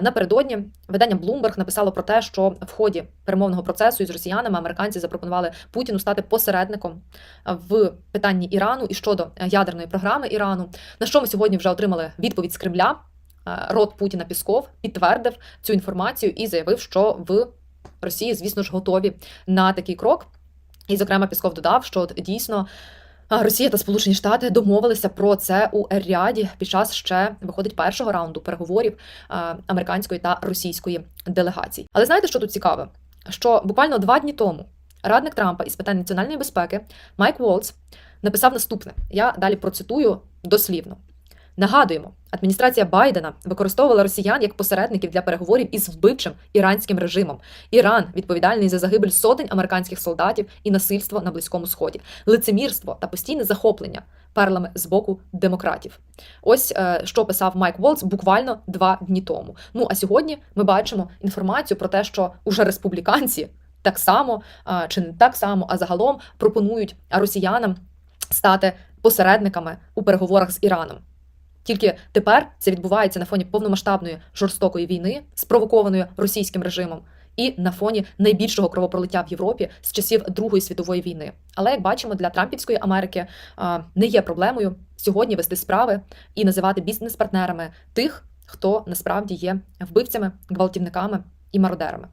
Напередодні видання Bloomberg написало про те, що в ході перемовного процесу із росіянами американці запропонували Путіну стати посередником в питанні Ірану і щодо ядерної програми Ірану. На що ми сьогодні вже отримали відповідь з Кремля. Е, Рот Путіна Пісков підтвердив цю інформацію і заявив, що в Росії, звісно ж, готові на такий крок. І, зокрема, Пісков додав, що дійсно Росія та Сполучені Штати домовилися про це у Ер-Ріаді під час ще виходить першого раунду переговорів американської та російської делегацій. Але знаєте, що тут цікаве? Що буквально два дні тому радник Трампа із питань національної безпеки Майк Волц написав наступне: я далі процитую дослівно. Нагадуємо, адміністрація Байдена використовувала росіян як посередників для переговорів із вбивчим іранським режимом. Іран відповідальний за загибель сотень американських солдатів і насильство на близькому сході, лицемірство та постійне захоплення перлами з боку демократів. Ось е, що писав Майк Волц буквально два дні тому. Ну а сьогодні ми бачимо інформацію про те, що уже республіканці так само е, чи не так само, а загалом пропонують росіянам стати посередниками у переговорах з Іраном. Тільки тепер це відбувається на фоні повномасштабної жорстокої війни, спровокованої російським режимом, і на фоні найбільшого кровопролиття в Європі з часів Другої світової війни. Але як бачимо, для Трампівської Америки не є проблемою сьогодні вести справи і називати бізнес-партнерами тих, хто насправді є вбивцями, гвалтівниками і мародерами.